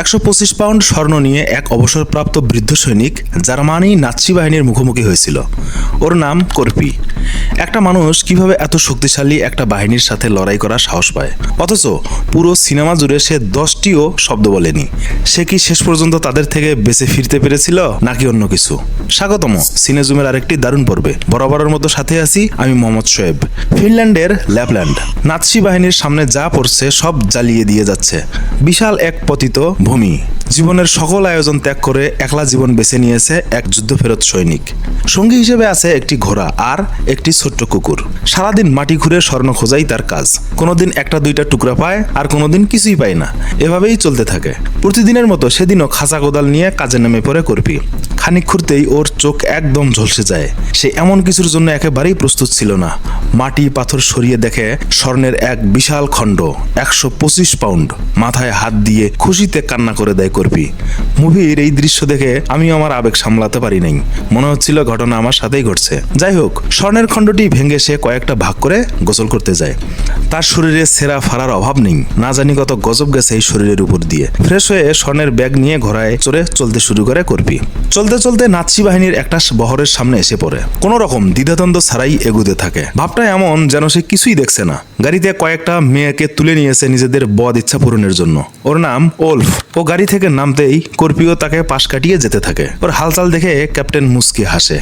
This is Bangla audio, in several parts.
একশো পঁচিশ পাউন্ড স্বর্ণ নিয়ে এক অবসরপ্রাপ্ত বৃদ্ধ সৈনিক জার্মানি নাৎসি বাহিনীর মুখোমুখি হয়েছিল। ওর নাম কর্পি। একটা মানুষ কীভাবে এত শক্তিশালী একটা বাহিনীর সাথে লড়াই করার সাহস পায়? অথচ পুরো সিনেমা জুড়ে সে দশটিও শব্দ বলেনি। সে কি শেষ পর্যন্ত তাদের থেকে বেঁচে ফিরতে পেরেছিল, নাকি অন্য কিছু? স্বাগতম, সিনেজুমের আরেকটি দারুণ পর্বে। বরাবরের মতো সাথে আছি আমি মোহাম্মদ শোয়েব ফিনল্যান্ডের ল্যাপল্যান্ড। নাৎসি বাহিনীর সামনে যা পড়ছে সব জ্বালিয়ে দিয়ে যাচ্ছে। বিশাল এক পতিত ভূমি। জীবনের সকল আয়োজন ত্যাগ করে একলা জীবন বেছে নিয়েছে এক যুদ্ধফেরত সৈনিক। সঙ্গী হিসেবে আছে একটি ঘোড়া আর একটি ছোট্ট কুকুর। সারাদিন মাটি ঘুরে স্বর্ণ খোঁজাই তার কাজ। কোনোদিন একটা দুইটা টুকরা পায়, আর কোনোদিন কিছুই পায় না। এভাবেই চলতে থাকে। প্রতিদিনের মতো সেদিনও খাঁচা কোদাল নিয়ে কাজে নেমে পড়ে করবি খানিক খুঁড়তেই ওর চোখ একদম ঝলসে যায়। সে এমন কিছুর জন্য একেবারেই প্রস্তুত ছিল না। মাটি পাথর সরিয়ে দেখে স্বর্ণের এক বিশাল খণ্ড, একশো পঁচিশ পাউন্ড, মাথায় হাত দিয়ে খুশিতে কান্না করে দেয় করবি মুভির এই দৃশ্য দেখে আমি আমার আবেগ সামলাতে পারি নাই। মনে হচ্ছিল ঘটনা আমার সাথেই ঘটছে। যাই হোক, স্বর্ণের খণ্ডটি ভেঙে সে কয়েকটা ভাগ করে গোসল করতে যায়। তার শরীরে সেরা ফারার অভাব নেই। না জানি কত গজব গেছে এই শরীরের উপর দিয়ে। ফ্রেশ হয়ে স্বর্ণের ব্যাগ নিয়ে ঘোড়ায় চড়ে চলতে শুরু করে করবি চলতে চলতে নাৎসি বাহিনীর একটা বহরের সামনে এসে পড়ে। কোনো রকম দ্বিধাদ্বন্দ্ব ছাড়াই এগুতে থাকে। ভাবটা এমন যেন সে কিছুই দেখছে না। গাড়িতে কয়েকটা মেয়েকে তুলে নিয়েছে নিজেদের বদ ইচ্ছা পূরণের জন্য। ওর নাম ওলফ। ও গাড়ি থেকে নামতেই কর্পিও তাকে পাশ কাটিয়ে যেতে থাকে। ওর হালচাল দেখে ক্যাপ্টেন মুস্কি হাসে।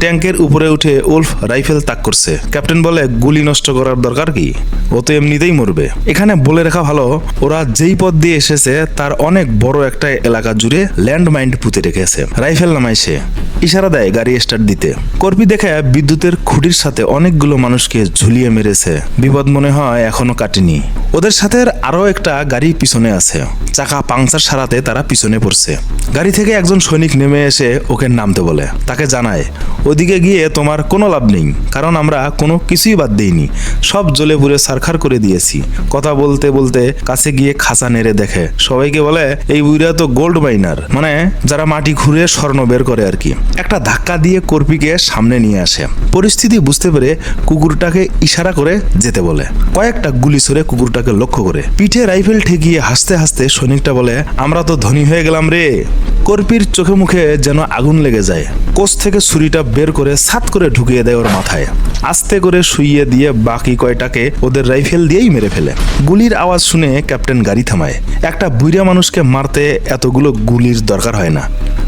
ট্যাঙ্কের উপরে উঠে ওলফ রাইফেল তাক করছে। ক্যাপ্টেন বলে, গুলি নষ্ট করার দরকার কি? ও তো এমনিতেই মরবে। এখানে বলে রাখা ভালো, ওরা যেই পথ দিয়ে এসেছে, তার অনেক বড় একটা এলাকা জুড়ে ল্যান্ড মাইন্ড পুঁতে রেখেছে। রাইফেল নামায় সে। ইশারা দেয় গাড়ি স্টার্ট দিতে। কর্পি দেখে বিদ্যুতের খুঁটির সাথে অনেকগুলো মানুষকে ঝুলিয়ে মেরেছে। বিপদ মনে হয় এখনও কাটেনি। ওদের সাথে আরও একটা গাড়ি পিছনে আছে। চাকা পাংচার সারাতে তারা পিছনে পড়ছে। গাড়ি থেকে একজন সৈনিক নেমে এসে ওকে নামতে বলে। তাকে জানায়, ওদিকে গিয়ে তোমার কোনো লাভ নেই, কারণ আমরা কোনো কিছুই বাদ দিইনি। সব জ্বলে পুড়ে সারখার করে দিয়েছি। কথা বলতে বলতে কাছে গিয়ে খাঁচা নেড়ে দেখে। সবাইকে বলে, এই বুইরা তো গোল্ড মাইনার মানে যারা মাটি ঘুরে স্বর্ণ বের করে আর কি। একটা ধাক্কা দিয়ে কর্পীকে সামনে নিয়ে আসে। পরিস্থিতি বুঝতে পেরে কুকুরটাকে ইশারা করে যেতে বলে। কয়েকটা গুলি ছড়ে কুকুরটাকে লক্ষ্য করে। পিঠে রাইফেল ঠেকিয়ে হাসতে হাসতে সৈনিকটা বলে, আমরা তো ধনী হয়ে গেলাম রে। কর্পীর চোখে মুখে যেন আগুন লেগে যায়। কোষ থেকে ছুরিটা বের করে সাত করে ঢুকিয়ে দেয় ওর মাথায়। আস্তে করে শুইয়ে দিয়ে বাকি কয়টাকে ওদের রাইফেল দিয়েই মেরে ফেলে। গুলির আওয়াজ শুনে ক্যাপ্টেন গাড়ি থামায়। একটা বুইরা মানুষকে মারতে এতগুলো গুলির দরকার হয় না।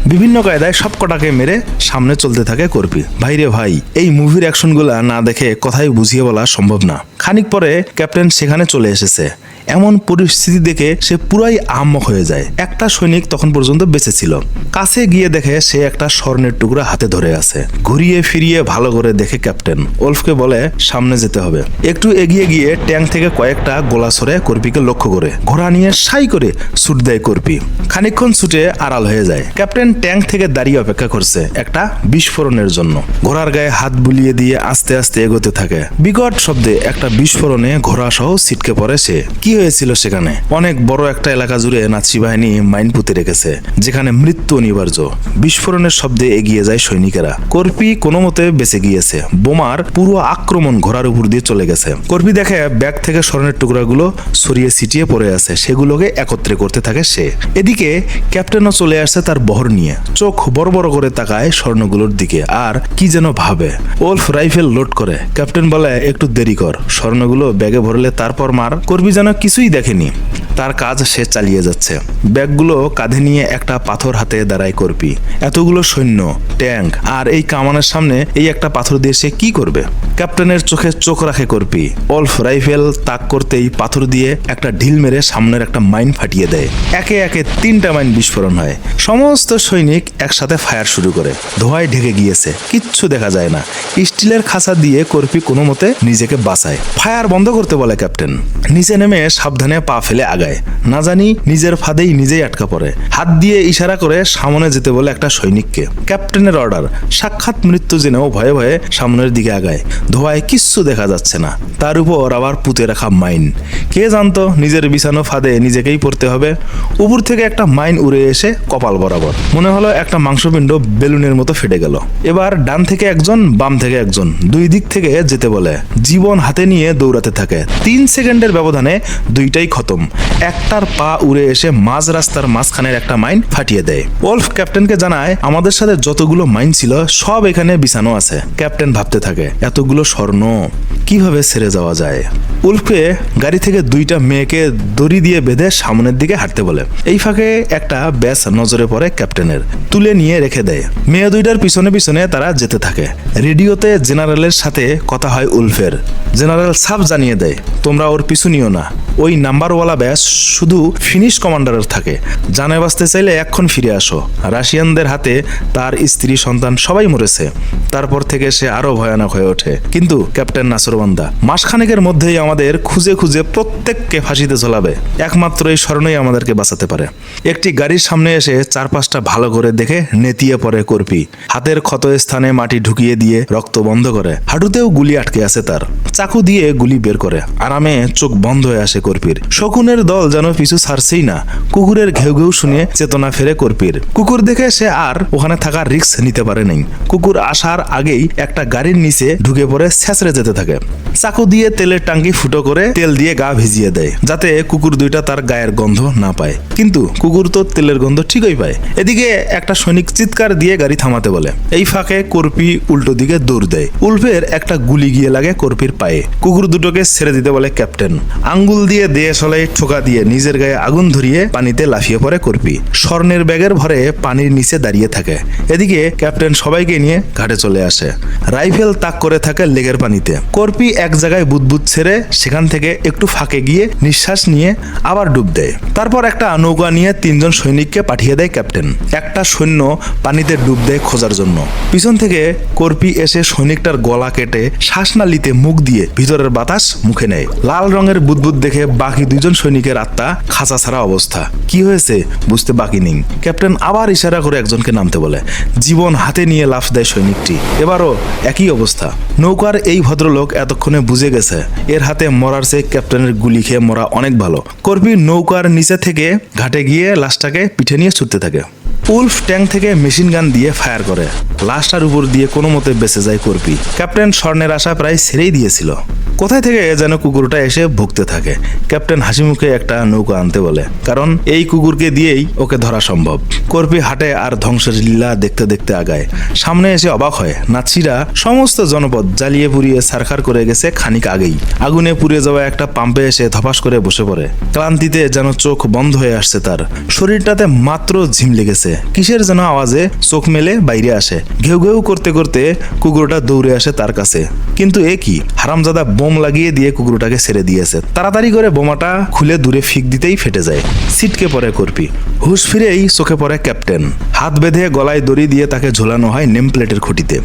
বিভিন্ন কায়দায় সব কটাকে মেরে সামনে চলতে থাকে কর্পি। ভাইরে ভাই, এই মুভির অ্যাকশনগুলা না দেখে কথাই বুঝিয়ে বলা সম্ভব না। খানিক পরে ক্যাপ্টেন সেখানে চলে এসেছে। এমন পরিস্থিতি দেখে সে পুরাই আহম্মক হয়ে যায়। একটা সৈনিক তখন পর্যন্ত বেঁচে ছিল। কাছে গিয়ে দেখে সে একটা স্বর্ণের টুকরা হাতে ধরে আছে। ঘুরিয়ে ফিরিয়ে ভালো করে দেখে ক্যাপ্টেন। ওলফকে বলে, সামনে যেতে হবে। একটু এগিয়ে গিয়ে ট্যাঙ্ক থেকে কয়েকটা গোলা সরে কর্পীকে লক্ষ্য করে। ঘোড়া নিয়ে সাই করে ছুট দেয় কর্পী খানিকক্ষণ ছুটে আড়াল হয়ে যায়। ক্যাপ্টেন ট্যাঙ্ক থেকে দাঁড়িয়ে অপেক্ষা করছে একটা বিস্ফোরণের জন্য। ঘোড়ার গায়ে হাত বুলিয়ে দিয়ে আস্তে আস্তে এগোতে থাকে। বিকট শব্দে একটা বিস্ফোরণে ঘোড়া সহ ছিটকে পড়ে সে। কি হয়েছিল সেখানে? অনেক বড় একটা এলাকা জুড়ে নাৎসি বাহিনী মাইন পুঁতে রেখেছে, যেখানে মৃত্যু অনিবার্য। বিস্ফোরণের শব্দে এগিয়ে যায় সৈনিকেরা। কর্পি কোনো মতে বেঁচে গিয়েছে। বোমার পুরো আক্রমণ ঘোড়ার উপর দিয়ে চলে গেছে। কর্পি দেখে ব্যাগ থেকে স্বর্ণের টুকরাগুলো সরিয়ে ছিটিয়ে পড়ে আছে। সেগুলোকে একত্রে করতে থাকে সে। এদিকে ক্যাপ্টেনও চলে আসছে তার বহর নিয়ে। চোখ বড় বড় করে তাকায় স্বর্ণগুলোর দিকে। আর কি যেন ভাবে। ওলফ রাইফেল লোড করে। ক্যাপ্টেন বলে, একটু দেরি কর। স্বর্ণগুলো ব্যাগে ভরলে তারপর মার। করবি যেন কিছুই দেখেনি। তার কাজ সে চালিয়ে যাচ্ছে। ব্যাগগুলো কাঁধে নিয়ে একটা পাথর হাতে দাঁড়ায় করবি। এতগুলো সৈন্য, ট্যাঙ্ক আর এই কামানের সামনে এই একটা পাথর দিয়ে সে কি করবে? ক্যাপ্টেনের চোখে চোখ রাখে করবি। অল্ফ রাইফেল তাক করতেই পাথর দিয়ে একটা ঢিল মেরে সামনের একটা মাইন ফাটিয়ে দেয়। একে একে তিনটা মাইন বিস্ফোরণ হয়। সমস্ত সৈনিক একসাথে ফায়ার শুরু করে। ধোঁয়ায় ঢেকে গিয়েছে। কিচ্ছু দেখা যায় না। স্টিলের খাঁচা দিয়ে কর্পি কোনো মতে নিজেকে বাঁচায়। ফায়ার বন্ধ করতে বলে ক্যাপ্টেন। নিচে নেমে সাবধানে পা ফেলে আগায় না জানি নিজের ফাঁদেই নিজেই আটকা পড়ে। হাত দিয়ে ইশারা করে সামনে যেতে বলে একটা সৈনিককে। ক্যাপ্টেনের অর্ডার। সাক্ষাৎ মৃত্যু জেনেও ভয়ে ভয়ে সামনের দিকে আগায়। ধোয়ায় কিচ্ছু দেখা যাচ্ছে না। তার উপর আবার পুঁতে রাখা মাইন। কে জানতো নিজের বিছানো ফাঁদে নিজেকেই পড়তে হবে? উপর থেকে একটা মাইন উড়ে এসে কপাল বরাবর। মনে হলো একটা মাংসপিণ্ড বেলুনের মতো ফেটে গেল। এবার ডান থেকে একজন, বাম থেকে একজন, দুই দিক থেকে যেতে বলে। জীবন হাতে নিয়ে দৌড়াতে থাকে। তিন সেকেন্ডের ব্যবধানে দুইটাই খতম। একটার পা উড়ে এসে মাঝ রাস্তার মাঝখানের একটা মাইন ফাটিয়ে দেয়। ওলফ ক্যাপ্টেনকে জানায়, আমাদের সাথে যতগুলো মাইন ছিল, সব এখানে বিছানো আছে। ক্যাপ্টেন ভাবতে থাকে, এতগুলো স্বর্ণ কীভাবে ছেড়ে যাওয়া যায়? উল্ফকে গাড়ি থেকে দুইটা মেয়েকে দড়ি দিয়ে বেঁধে সামনের দিকে হাঁটতে বলে। এই ফাঁকে একটা ব্যাস নজরে পড়ে ক্যাপ্টেনের। তুলে নিয়ে রেখে দেয়। মেয়ে দুইটার পিছনে পিছনে তারা যেতে থাকে। রেডিওতে জেনারেলের সাথে কথা হয় উলফের। জেনারেল সাফ জানিয়ে দেয়, তোমরা ওর পিছু নিও না। ওই নাম্বারওয়ালা ব্যাস শুধু ফিনিশ কমান্ডারের থাকে। জানে বাঁচতে চাইলে এক্ষণ ফিরে আসো। রাশিয়ানদের হাতে তার স্ত্রী, সন্তান সবাই মরেছে। তারপর থেকে সে আরও ভয়ানক হয়ে ওঠে। কিন্তু ক্যাপ্টেন নাসরবান্দা মাসখানেকের মধ্যেই আমাদের খুঁজে খুঁজে প্রত্যেককে ফাঁসিতে ঝোলাবে। একমাত্র এই স্মরণই আমাদেরকে বাঁচাতে পারে। একটি গাড়ির সামনে এসে চার পাঁচটা ভালো করে দেখে নেতিয়ে পড়ে করপি। হাতের ক্ষত স্থানে মাটি ঢুকিয়ে দিয়ে রক্ত বন্ধ করে। হাঁটুতেও গুলি আটকে আছে তার। চাকু দিয়ে গুলি বের করে। আরামে চোখ বন্ধ হয়ে আসে কর্পীর। শকুনের দল যেন পিছু ছাড়ছেই না। কুকুরের ঘেউ ঘেউ শুনে চেতনা ফেরে কর্পীর। কুকুর দেখে সে আর ওখানে থাকার রিক্স নিতে পারে নাই। কুকুর আসার আগেই একটা গাড়ির নিচে ঢুকে পড়ে ছেঁচড়ে যেতে থাকে। চাকু দিয়ে তেলের টাঙ্কি ফুটো করে তেল দিয়ে গা ভিজিয়ে দেয়, যাতে কুকুর দুইটা তার গায়ের গন্ধ না পায়। কিন্তু কুকুর তো তেলের গন্ধ ঠিকই পায়। এদিকে একটা সৈনিক চিৎকার দিয়ে গাড়ি থামাতে বলে। এই ফাঁকে কর্পি উল্টো দিকে দৌড় দেয়। উল্ফের একটা গুলি গিয়ে লাগে কর্পির পায়ে। কুকুর দুটোকে ছেড়ে দিতে বলে ক্যাপ্টেন। আঙ্গুল দিয়ে দেয়ে সলাই ঠোকা দিয়ে নিজের গায়ে আগুন ধরিয়ে পানিতে লাফিয়ে পড়ে কর্পি। স্বর্ণের ব্যাগের ভরে পানির নিচে দাঁড়িয়ে থাকে। এদিকে ক্যাপ্টেন সবাইকে নিয়ে ঘাটে চলে আসে। রাইফেল তাক করে থাকে লেগের পানিতে। কর্পি এক জায়গায় বুদবুদ ছেড়ে সেখান থেকে একটু ফাঁকে গিয়ে নিঃশ্বাস নিয়ে আবার ডুব দেয়। তারপর একটা নৌকা নিয়ে তিনজন সৈনিককে পাঠিয়ে দেয় ক্যাপ্টেন। একটা সৈন্য পানিতে ডুব দেয় খোঁজার জন্য। পিছন থেকে কর্পি এসে সৈনিকটার গলা কেটে শ্বাসনালিতে মুখ দিয়ে ভিতরের বাতাস মুখে নেয়। লাল রঙের বুদবুদ দেখে বাকি দুইজন সৈনিকের আত্মা খাঁচা ছাড়া অবস্থা। কি হয়েছে? বুঝতে বাকি নেই। ক্যাপ্টেন আবার ইশারা করে একজনকে নামতে বলে। জীবন হাতে নিয়ে লাফ দেয় সৈনিকটি। এবারও একই অবস্থা। নৌকার এই ভদ্রলোক এতক্ষণে বুঝে গেছে, এর হাতে মরার চেয়ে ক্যাপ্টেনের গুলি খেয়ে মরা অনেক ভালো। কর্মী নৌকার নিচে থেকে ঘাটে গিয়ে লাশটাকে পিঠে নিয়ে ছুটতে থাকে। উলফ ট্যাঙ্ক থেকে মেশিন গান দিয়ে ফায়ার করে। লাশটার উপর দিয়ে কোনো মতে বেঁচে যায় কর্পি। ক্যাপ্টেন স্বর্ণের আশা প্রায় ছেড়েই দিয়েছিল। কোথায় থেকে যেন কুকুরটা এসে ভুগতে থাকে? ক্যাপ্টেন হাসি মুখে একটা নৌকা আনতে বলে, কারণ এই কুকুরকে দিয়েই ওকে ধরা সম্ভব। কর্পি হাটে আর ধ্বংসের লীলা দেখতে দেখতে আগায়। সামনে এসে অবাক হয় নাচিরা সমস্ত জনপদ জ্বালিয়ে পুড়িয়ে সারখার করে গেছে খানিক আগেই। আগুনে পুড়ে যাওয়া একটা পাম্পে এসে ধপাস করে বসে পড়ে। ক্লান্তিতে যেন চোখ বন্ধ হয়ে আসছে তার। শরীরটাতে মাত্র ঝিম লেগেছে কিসের যেন আওয়াজে চোখ মেলে বাইরে আসে। ঘেউ ঘেউ করতে করতে কুকুরটা দৌড়ে আসে তার কাছে। কিন্তু এ কি? হারামজাদা বোম লাগিয়ে দিয়ে কুকুরটাকে ছেড়ে দিয়েছে। তাড়াতাড়ি করে বোমাটা খুলে দূরে ফিক দিতেই ফেটে যায়। সিটকে পড়ে করপি। হুশ ফিরেই চোখে পড়ে ক্যাপ্টেন। হাত বেঁধে গলায় দড়ি দিয়ে তাকে ঝোলানো হয় নেম প্লেটের খুঁটিতে।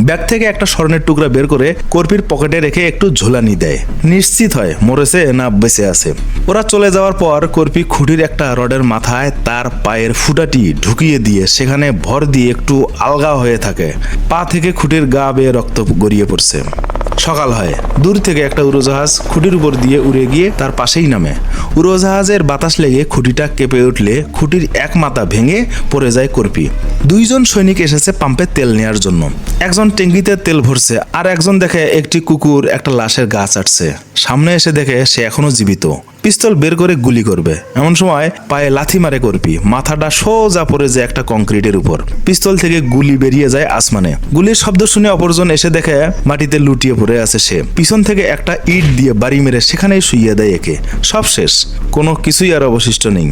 ব্যাগ থেকে একটা স্বর্ণের টুকরা বের করে কর্পির পকেটে রেখে একটু ঝোলানি দেয়। নিশ্চিত হয় মরেছে না বেঁচে আছে। ওরা চলে যাওয়ার পর কর্পি খুঁটির একটা রডের মাথায় তার পায়ের ফুটাটি ঢুকিয়ে দিয়ে সেখানে ভর দিয়ে একটু আলগা হয়ে থাকে। পা থেকে খুঁটির গা বেয়ে রক্ত গড়িয়ে পড়ছে। সকাল হয়। দূর থেকে একটা উড়োজাহাজ খুঁটির উপর দিয়ে উড়ে গিয়ে তার পাশেই নামে। উড়োজাহাজের বাতাস লেগে খুঁটিটা কেঁপে উঠলে খুঁটির এক মাথা ভেঙে পড়ে যায় কর্পি। দুইজন সৈনিক এসেছে পাম্পে তেল নেয়ার জন্য। একজন টেঙ্গিতে তেল ভরছে, আর একজন দেখে একটি কুকুর একটা লাশের গা চাটছে সামনে এসে দেখে সে এখনও জীবিত। পিস্তল বের করে গুলি করবে। এমন সময় পায়ে লাথি মারে করবি মাথাটা সোজা পড়ে যায় একটা কংক্রিটের উপর। পিস্তল থেকে গুলি বেরিয়ে যায় আসমানে। গুলির শব্দ শুনে অপরজন এসে দেখে মাটিতে লুটিয়ে পড়ে আসে সে। পিছন থেকে একটা ইট দিয়ে বাড়ি মেরে সেখানেই শুইয়ে দেয় একে। সব শেষ কোনো কিছুই আর অবশিষ্ট নেই।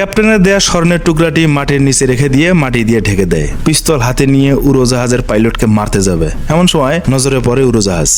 ক্যাপ্টেনের দেয়া স্বর্ণের টুকরাটি মাটির নিচে রেখে দিয়ে মাটি দিয়ে ঢেকে দেয়। পিস্তল হাতে নিয়ে উড়োজাহাজের পাইলটকে মারতে যাবে। এমন সময় নজরে পড়ে উড়োজাহাজ।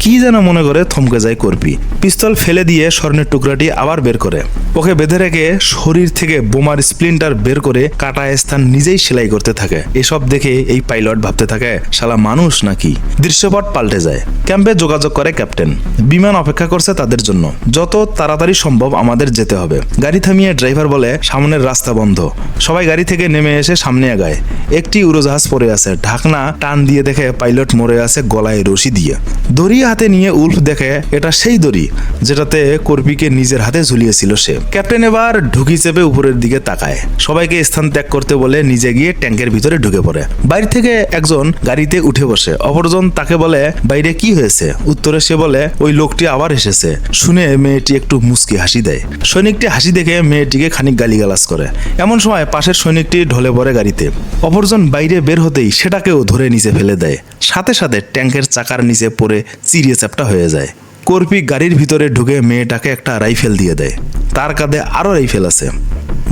কি যেন মনে করে থমকে যায় করপি। পিস্তল ফেলে দিয়ে স্বর্ণের টুকরাটি আবার বের করে। ওকে বেঁধে রেখে শরীর থেকে বোমার স্প্লিন্টার বের করে কাটা স্থান নিজেই সেলাই করতে থাকে। এসব দেখে এই পাইলট ভাবতে থাকে, শালা মানুষ নাকি? দৃশ্যপট পাল্টে যায়। ক্যাম্পে যোগাযোগ করে ক্যাপ্টেন। বিমান অপেক্ষা করছে তাদের জন্য। যত তাড়াতাড়ি সম্ভব আমাদের যেতে হবে। গাড়ি থামিয়ে ড্রাইভার বলে সামনের রাস্তা বন্ধ। সবাই গাড়ি থেকে নেমে এসে সামনে আগায়। একটি উড়োজাহাজ পড়ে আছে। ঢাকনা টান দিয়ে দেখে পাইলট মরে আছে গলায় রশি দিয়ে। দড়ি হাতে নিয়ে উল্ফ দেখে, এটা সেই দড়ি, যেটাতে কর্পীকে নিজের হাতে ঝুলিয়েছিল সে। ক্যাপ্টেন এবার ঢুকি চেপে উপরের দিকে তাকায়। সবাইকে স্থান ত্যাগ করতে বলে নিজে গিয়ে ট্যাঙ্কের ভিতরে ঢুকে পড়ে। বাইরে থেকে একজন গাড়িতে উঠে বসে। অপরজন তাকে বলে, বাইরে কি হয়েছে? উত্তরে সে বলে, ওই লোকটি আবার এসেছে। শুনে মেয়েটি একটু মুচকি হাসি দেয়। সৈনিকটি হাসি দেখে মেয়েটিকে খানিক গালিগালাজ করে। এমন সময় পাশের সৈনিকটি ঢলে পড়ে গাড়িতে। অপরজন বাইরে বের হতেই সেটাকেও ধরে নিচে ফেলে দেয়। সাথে সাথে ট্যাঙ্কের চাকার নিচে পড়ে চিরিয়ে চ্যাপটা হয়ে যায়। কর্পি গাড়ির ভিতরে ঢুকে মেয়েটাকে একটা রাইফেল দিয়ে দেয়। তার কাঁধে আরও রাইফেল আছে।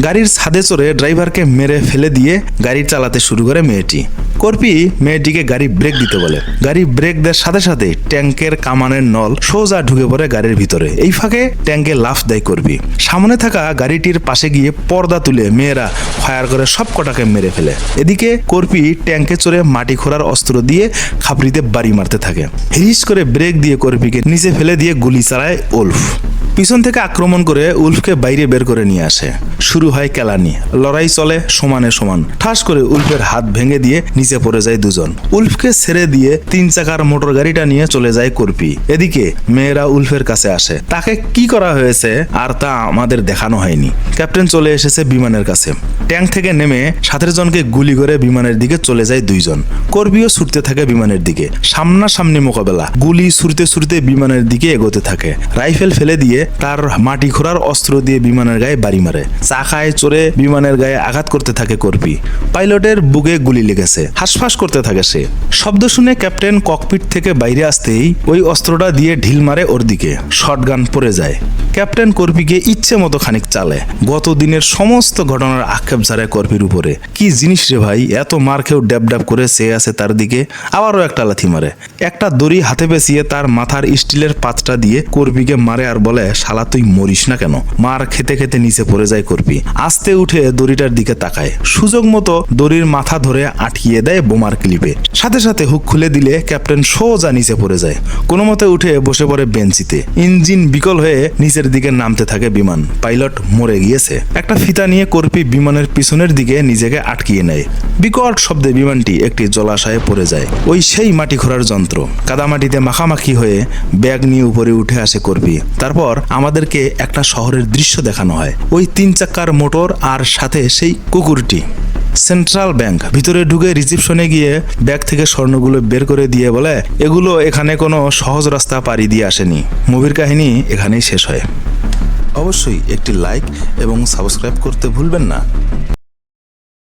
গাড়ির ছাদে চড়ে ড্রাইভারকে মেরে ফেলে দিয়ে গাড়ি চালাতে শুরু করে মেয়েটি। কর্পি মেয়েটিকে গাড়ি ব্রেক দিতে বলে। গাড়ি ব্রেক দেওয়ার সাথে সাথে ট্যাঙ্কের কামানের নল সোজা ঢুকে পড়ে গাড়ির ভিতরে। এই ফাঁকে ট্যাঙ্কে লাফ দেয় করবি সামনে থাকা গাড়িটির পাশে গিয়ে পর্দা তুলে মেয়েরা ফায়ার করে সব কটাকে মেরে ফেলে। এদিকে কর্পি ট্যাঙ্কে চড়ে মাটি খোঁড়ার অস্ত্র দিয়ে খাপড়িতে বাড়ি মারতে থাকে। হিরিস করে ব্রেক দিয়ে কর্পিকে নিচে ফেলে দিয়ে গুলি চালায় ওলফ। পিছন থেকে আক্রমণ করে উল্ফকে বাইরে বের করে নিয়ে আসে। শুরু হয় কেলানি। লড়াই চলে সমানে সমান। ঠাস করে উল্ফের হাত ভেঙে দিয়ে নিচে পড়ে যায় দুজন। উল্ফকে ছেড়ে দিয়ে তিন চাকার মোটর গাড়িটা নিয়ে চলে যায় কর্পি। এদিকে মেয়েরা উল্ফের কাছে আসে। তাকে কি করা হয়েছে আর তা আমাদের দেখানো হয়নি। ক্যাপ্টেন চলে এসেছে বিমানের কাছে। ট্যাঙ্ক থেকে নেমে সাতের জনকে গুলি করে বিমানের দিকে চলে যায় দুইজন। কর্বিও ছুটতে থাকে বিমানের দিকে। সামনাসামনি মোকাবেলা। গুলি ছুটতে ছুটতে বিমানের দিকে এগোতে থাকে। রাইফেল ফেলে দিয়ে তার মাটি খোঁড়ার অস্ত্র দিয়ে বিমানের গায়ে বাড়ি মারে। চাকায় চড়ে বিমানের গায়ে আঘাত করতে থাকে কর্পি। পাইলটের বুকে গুলি লেগেছে। হাসফাস করতে থাকে সে। শব্দ শুনে ক্যাপ্টেন ককপিট থেকে বাইরে আসতেই ওই অস্ত্রটা দিয়ে ঢিল মারে ওর দিকে। শটগান পড়ে যায়। ক্যাপ্টেন কর্পিকে ইচ্ছে মতো খানিক চালে। গত দিনের সমস্ত ঘটনার আক্ষেপ ঝাড়ে কর্পির উপরে। কি জিনিস রে ভাই, এত মার খেয়েও ড্যাব ড্যাব করে চেয়ে আছে তার দিকে। আবারও একটা লাথি মারে। একটা দড়ি হাতে পেঁচিয়ে তার মাথার স্টিলের পাতটা দিয়ে কর্পিকে মারে আর বলে শালা, তুই মরিস না কেন? মার খেতে খেতে নিচে পড়ে যায় কর্পি। আস্তে উঠে দড়িটার দিকে তাকায়। সুযোগ মতো দড়ির মাথা ধরে আটকিয়ে দেয় বোমার ক্লিপে। সাথে সাথে হুক খুলে দিলে ক্যাপ্টেন সোজা নিচে পড়ে যায়। কোনো মতে উঠে বসে পড়ে বেঞ্চিতে। ইঞ্জিন বিকল হয়ে নিচের দিকে নামতে থাকে বিমান। পাইলট মরে গিয়েছে। একটা ফিতা নিয়ে কর্পি বিমানের পিছনের দিকে নিজেকে আটকিয়ে নেয়। বিকট শব্দে বিমানটি একটি জলাশয়ে পড়ে যায়। ওই সেই মাটি খোঁড়ার যন্ত্র। কাদামাটিতে মাখামাখি হয়ে ব্যাগ নিয়ে উপরে উঠে আসে কর্পি। তারপর আমাদেরকে একটা শহরের দৃশ্য দেখানো হয়। ওই তিন চাকার মোটর আর সাথে সেই কুকুরটি। সেন্ট্রাল ব্যাংক ভিতরে ঢুকে রিসিপশনে গিয়ে ব্যাগ থেকে স্বর্ণগুলো বের করে দিয়ে বলে, এগুলো এখানে কোনো সহজ রাস্তা পাড়ি দিয়ে আসেনি। মুভির কাহিনী এখানেই শেষ হয়। অবশ্যই একটি লাইক এবং সাবস্ক্রাইব করতে ভুলবেন না।